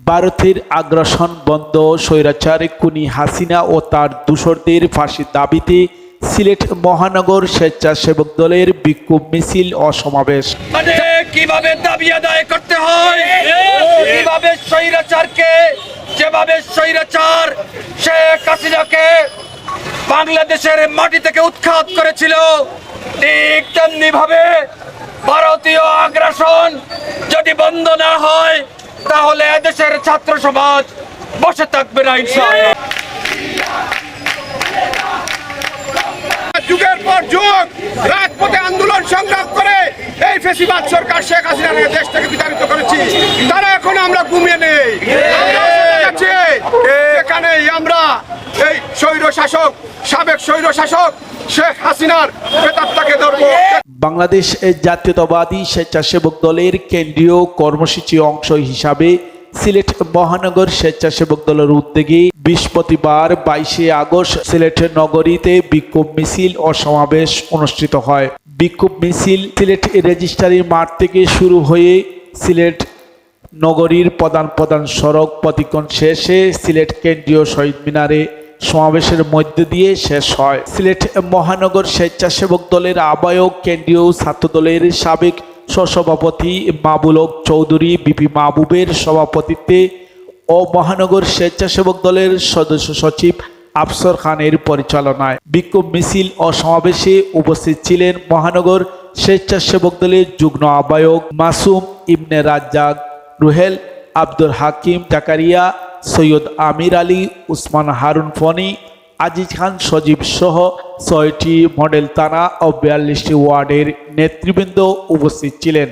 ভারতের আগ্রাসন বন্ধ স্বৈরাচার কুনি হাসিনা ও তার দূষরদের ফাঁসির দাবিতে সিলেট মহানগর স্বেচ্ছাসেবক দলের বিক্ষোভ মিছিল ও সমাবেশ কীভাবে দাবি আদায় করতে হয়? কীভাবে স্বৈরাচারকে যেভাবে স্বৈরাচার শেখ হাসিনাকে বাংলাদেশের মাটি থেকে উৎখাত করেছিল ঠিক তেমনি ভাবে ভারতীয় আগ্রাসন যদি বন্ধ না হয় তাহলে এদেশের ছাত্র সমাজ বসে থাকবে না ইনশাআল্লাহ। যুগের পর যুগ রাজপথে আন্দোলন সংগ্রাম করে এই ফেসিবাদ সরকার শেখ হাসিনাকে দেশ থেকে বিতাড়িত করেছি। তারা এখন আমরা ঘুমিয়ে নেই। এখানেই আমরা এই স্বৈর শাসক সাবেক স্বৈর শাসক শেখ হাসিনার প্রেতাত্মাকে ধরবো। বাংলাদেশ জাতীয়তাবাদী স্বেচ্ছাসেবক দলের কেন্দ্রীয় কর্মসূচি অংশ হিসাবে সিলেট মহানগর স্বেচ্ছাসেবক দলের উদ্যোগে বৃহস্পতিবার বাইশে আগস্ট সিলেট নগরীতে বিক্ষোভ মিছিল ও সমাবেশ অনুষ্ঠিত হয়। বিক্ষোভ মিছিল সিলেট রেজিস্ট্রারি মাঠ থেকে শুরু হয়ে সিলেট নগরীর প্রধান প্রধান সড়ক প্রতিক্ষণ শেষে সিলেট কেন্দ্রীয় শহীদ মিনারে সমাবেশের মধ্য দিয়ে শেষ হয়। সিলেট মহানগর স্বেচ্ছাসেবক দলের আহ্বায়ক, কেন্দ্রীয় ছাত্র দলের সাবেক সহসভাপতি মাবুলক চৌধুরী, বিপি মাহবুবের সভাপতিত্বে ও মহানগর স্বেচ্ছাসেবক দলের সদস্য সচিব আফসর খানের পরিচালনায় বিক্ষোভ মিছিল ও সমাবেশে উপস্থিত ছিলেন মহানগর স্বেচ্ছাসেবক দলের যুগ্ম আহ্বায়ক মাসুম ইবনে রাজ্জাক, রুহেল আব্দুল হাকিম জাকারিয়া সৈয়দ আমির আলী, উসমান হারুন ফনি আজিজ খান, সজীব সহ ছয়টি মডেল তারা ও বিয়াল্লিশটি ওয়ার্ডের নেতৃবৃন্দ উপস্থিত ছিলেন।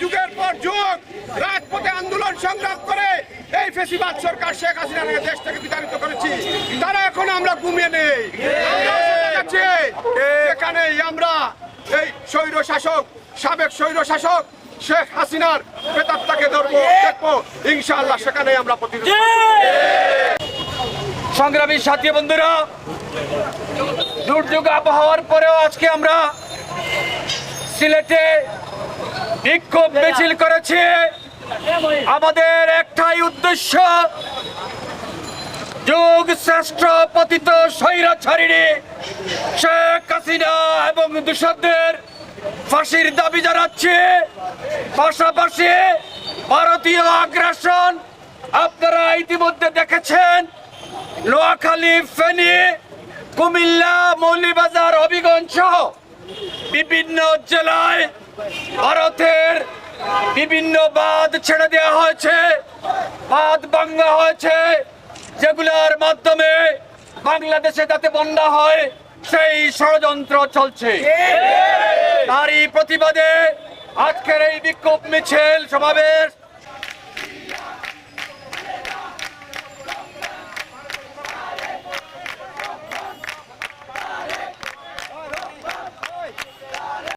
যুগের পর যুগ রাজপথে আন্দোলন সংগ্রাম করে এই ফেসিবাদ সরকার শেখ হাসিনাকে দেশ থেকে বিতাড়িত করেছি। তারা এখন আমরা ঘুমিয়ে নেই। এখানেই আমরা এই স্বৈর শাসক, সাবেক স্বৈর শাসক শেখ হাসিনার প্রেতাত্মাকে ধরবো, দেখব। ইনশাআল্লাহ সেখানে আমরা প্রতিরোধ সংগ্রামী সাথী বন্ধুরা, দুর্যোগ আবহাওয়ার পরেও আজকে আমরা সিলেটে বিক্ষোভ মিছিল করেছি। আমাদের একটাই উদ্দেশ্য, যুগ শ্রেষ্ঠ পতিত স্বৈরাচারিণী শেখ হাসিনা এবং দূষকদের ফাঁসির দাবি জানাচ্ছে। পাশাপাশি ভারতীয় আগ্রাসন আপনারা ইতিমধ্যে দেখেছেন। নোয়াখালী ফেনী কুমিল্লা মৌলিবাজার হবিগঞ্জ বিভিন্ন জেলায় ভারতের বিভিন্ন বাঁধ ছেড়ে দেওয়া হয়েছে। বাঁধ ভাঙ্গা হয়েছে যেগুলোর মাধ্যমে বাংলাদেশে যাতে বন্যা হয় সেই ষড়যন্ত্র চলছে। তারই প্রতিবাদে আজকের এই বিক্ষোভ মিছিল সমাবেশ